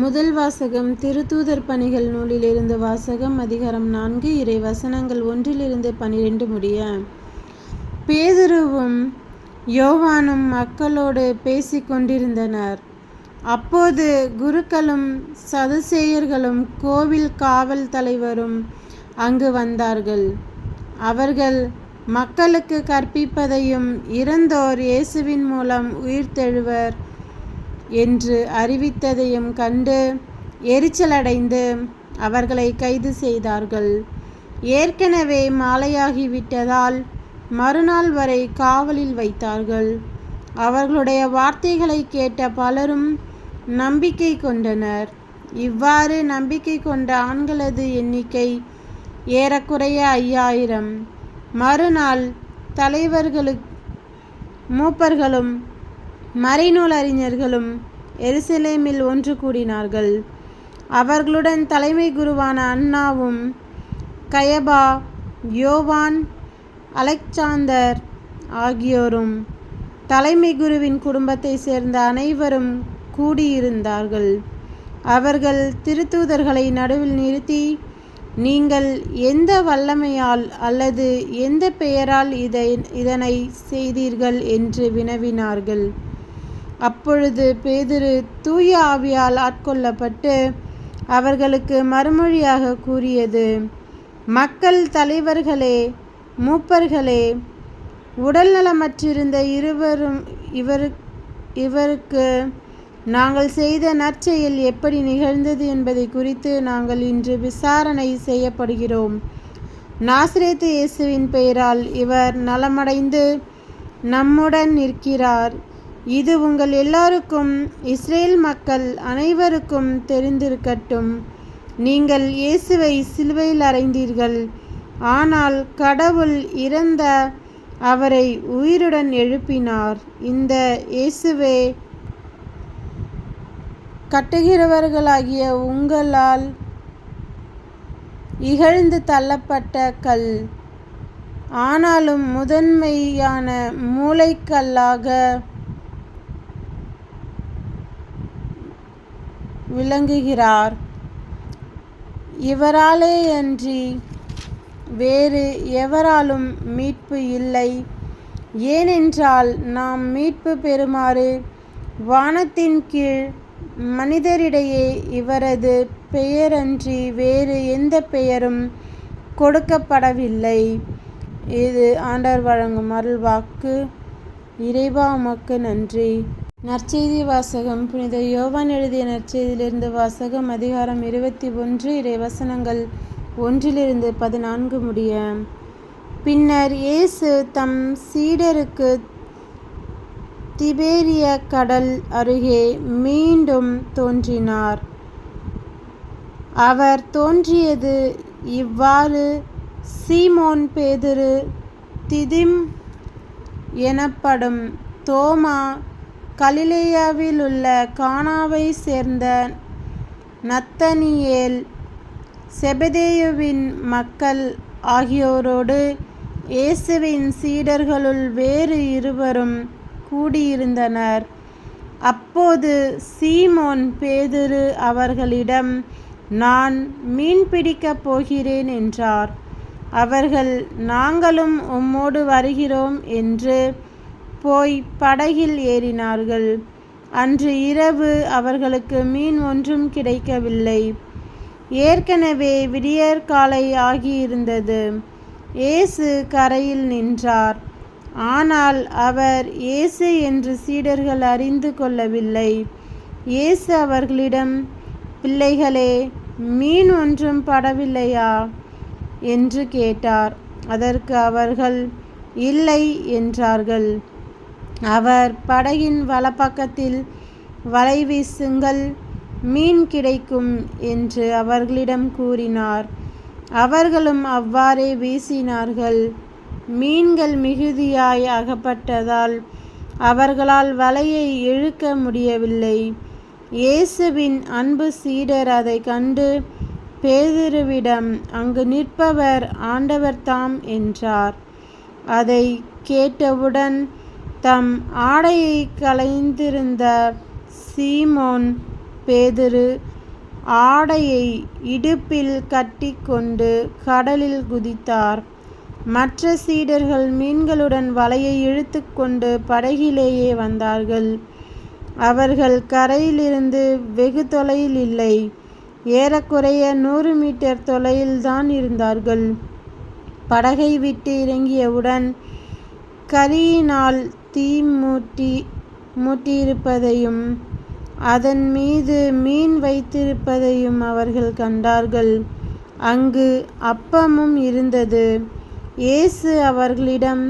முதல் வாசகம் திருத்தூதர் பணிகள் நூலிலிருந்து வாசகம் அதிகாரம் நான்கு இறை வசனங்கள் ஒன்றிலிருந்து பனிரெண்டு முடிய. பேதுருவும் யோவானும் மக்களோடு பேசி கொண்டிருந்தனர். அப்போது குருக்களும் சதுசேயர்களும் கோவில் காவல் தலைவரும் அங்கு வந்தார்கள். அவர்கள் மக்களுக்கு கற்பிப்பதையும் இறந்தோர் இயேசுவின் மூலம் உயிர்த்தெழுவர் என்று அறிவித்ததையும் கண்டு எரிச்சலடைந்து அவர்களை கைது செய்தார்கள். ஏற்கனவே மாலையாகிவிட்டதால் மறுநாள் வரை காவலில் வைத்தார்கள். அவர்களுடைய வார்த்தைகளை கேட்ட பலரும் நம்பிக்கை கொண்டனர். இவ்வாறு நம்பிக்கை கொண்ட ஆண்களது எண்ணிக்கை ஏறக்குறைய ஐயாயிரம். மறுநாள் தலைவர்களுக்கு மூப்பர்களும் மறைநூல் அறிஞர்களும் எருசலேமில் ஒன்று கூடினார்கள். அவர்களுடன் தலைமை குருவான அண்ணாவும் கயபா யோவான் அலெக்சாந்தர் ஆகியோரும் தலைமை குருவின் குடும்பத்தை சேர்ந்த அனைவரும் கூடியிருந்தார்கள். அவர்கள் திருத்தூதர்களை நடுவில் நிறுத்தி நீங்கள் எந்த வல்லமையால் அல்லது எந்த பெயரால் இதை இதனை செய்தீர்கள்? என்று வினவினார்கள். அப்பொழுது பேதுரு தூய ஆவியால் ஆட்கொள்ளப்பட்டு அவர்களுக்கு மறுமொழியாக கூறியது மக்கள் தலைவர்களே மூப்பர்களே உடல்நலமற்றிருந்த இருவரும் இவரு இவருக்கு நாங்கள் செய்த நற்செயல் எப்படி நிகழ்ந்தது என்பதை குறித்து நாங்கள் இன்று விசாரணை செய்யப்படுகிறோம். நாசிரேத்து இயேசுவின் பெயரால் இவர் நலமடைந்து நம்முடன் நிற்கிறார். இது உங்கள் எல்லாருக்கும் இஸ்ரேல் மக்கள் அனைவருக்கும் தெரிந்திருக்கட்டும். நீங்கள் இயேசுவை சிலுவையில் அறைந்தீர்கள். ஆனால் கடவுள் இறந்த அவரை உயிருடன் எழுப்பினார். இந்த இயேசுவே கட்டுகிறவர்களாகிய உங்களால் இகழ்ந்து தள்ளப்பட்ட கல் ஆனாலும் முதன்மையான மூளைக்கல்லாக விளங்குகிறார். இவராலேயன்றி வேறு எவராலும் மீட்பு இல்லை. ஏனென்றால் நாம் மீட்பு பெறுமாறு வானத்தின் கீழ் மனிதரிடையே இவரது பெயரன்றி வேறு எந்த பெயரும் கொடுக்கப்படவில்லை. இது ஆண்டவர் வழங்கும் அருள்வாக்கு. இறைவா உமக்கு நன்றி. நற்செய்தி வாசகம். புனித யோவான் எழுதிய நற்செய்தியிலிருந்து வாசகம் அதிகாரம் இருபத்தி ஒன்று இறைவசனங்கள் ஒன்றிலிருந்து பதினான்கு முடிய. பின்னர் இயேசு தம் சீடருக்கு திபேரிய கடல் அருகே மீண்டும் தோன்றினார். அவர் தோன்றியது இவ்வாறு சீமோன் பேதுரு திதிம் எனப்படும் தோமா கலிலேயாவில் உள்ள கானாவை சேர்ந்த நத்தனியேல் செபதேயுவின் மக்கள் ஆகியோரோடு இயேசுவின் சீடர்களுள் வேறு இருவரும் கூடியிருந்தனர். அப்போது சீமோன் பேதுரு அவர்களிடம் நான் மீன் பிடிக்கப் போகிறேன் என்றார். அவர்கள் நாங்களும் உம்மோடு வருகிறோம் என்று போய் படகில் ஏறினார்கள். அன்று இரவு அவர்களுக்கு மீன் ஒன்றும் கிடைக்கவில்லை. ஏற்கனவே விடியற்காலை ஆகியிருந்தது. இயேசு கரையில் நின்றார். ஆனால் அவர் இயேசு என்று சீடர்கள் அறிந்து கொள்ளவில்லை. இயேசு அவர்களிடம் பிள்ளைகளே மீன் ஒன்றும் படவில்லையா? என்று கேட்டார். அதற்கு அவர்கள் இல்லை என்றார்கள். அவர் படகின் வலப்பக்கத்தில் வலை வீசுங்கள் மீன் கிடைக்கும் என்று அவர்களிடம் கூறினார். அவர்களும் அவ்வாறே வீசினார்கள். மீன்கள் மிகுதியாய் அகப்பட்டதால் அவர்களால் வலையை இழுக்க முடியவில்லை. இயேசுவின் அன்பு சீடர் அதை கண்டு பேதுருவிடம் அங்கு நிற்பவர் ஆண்டவர்தாம் என்றார். அதை கேட்டவுடன் தம் ஆடையை களைந்திருந்த சீமோன் பேதுரு ஆடையை இடுப்பில் கட்டிக்கொண்டு கடலில் குதித்தார். மற்ற சீடர்கள் மீன்களுடன் வலையை இழுத்துக்கொண்டு படகிலேயே வந்தார்கள். அவர்கள் கரையிலிருந்து வெகு தொலையில் இல்லை. ஏறக்குறைய நூறு மீட்டர் தொலையில்தான் இருந்தார்கள். படகை விட்டு இறங்கியவுடன் கரியினால் தீ மூட்டி மூட்டியிருப்பதையும் அதன் மீது மீன் வைத்திருப்பதையும் அவர்கள் கண்டார்கள். அங்கு அப்பமும் இருந்தது. இயேசு அவர்களிடம்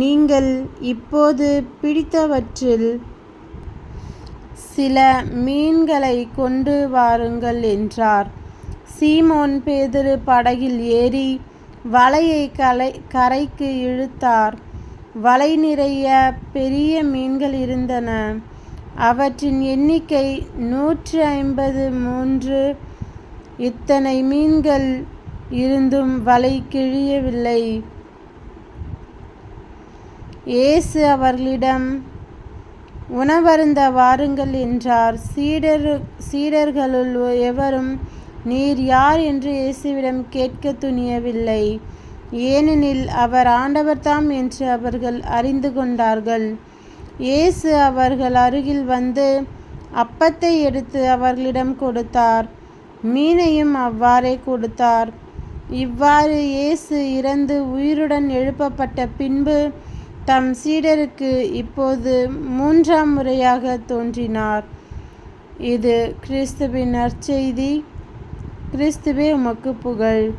நீங்கள் இப்போது பிடித்தவற்றில் சில மீன்களை கொண்டு வாருங்கள் என்றார். சீமோன் பேதுரு படகில் ஏறி வலையை கலை கரைக்கு இழுத்தார். வலை நிறைய பெரிய மீன்கள் இருந்தன. அவற்றின் எண்ணிக்கை நூற்று ஐம்பது மூன்று. இத்தனை மீன்கள் இருந்தும் வலை கிழியவில்லை. இயேசு அவர்களிடம் உணவருந்த வாருங்கள் என்றார். சீடர் சீடர்களுள் எவரும் நீர் யார் என்று இயேசுவிடம் கேட்க துணியவில்லை. ஏனெனில் அவர் ஆண்டவர்தாம் என்று அவர்கள் அறிந்து கொண்டார்கள். இயேசு அவர்கள் அருகில் வந்து அப்பத்தை எடுத்து அவர்களிடம் கொடுத்தார். மீனையும் அவ்வாறே கொடுத்தார். இவ்வாறு இயேசு இறந்து உயிருடன் எழுப்பப்பட்ட பின்பு தம் சீடருக்கு இப்போது மூன்றாம் முறையாகத் தோன்றினார். இது கிறிஸ்துவின் நற்செய்தி. கிறிஸ்துவே உமக்கு புகழ்.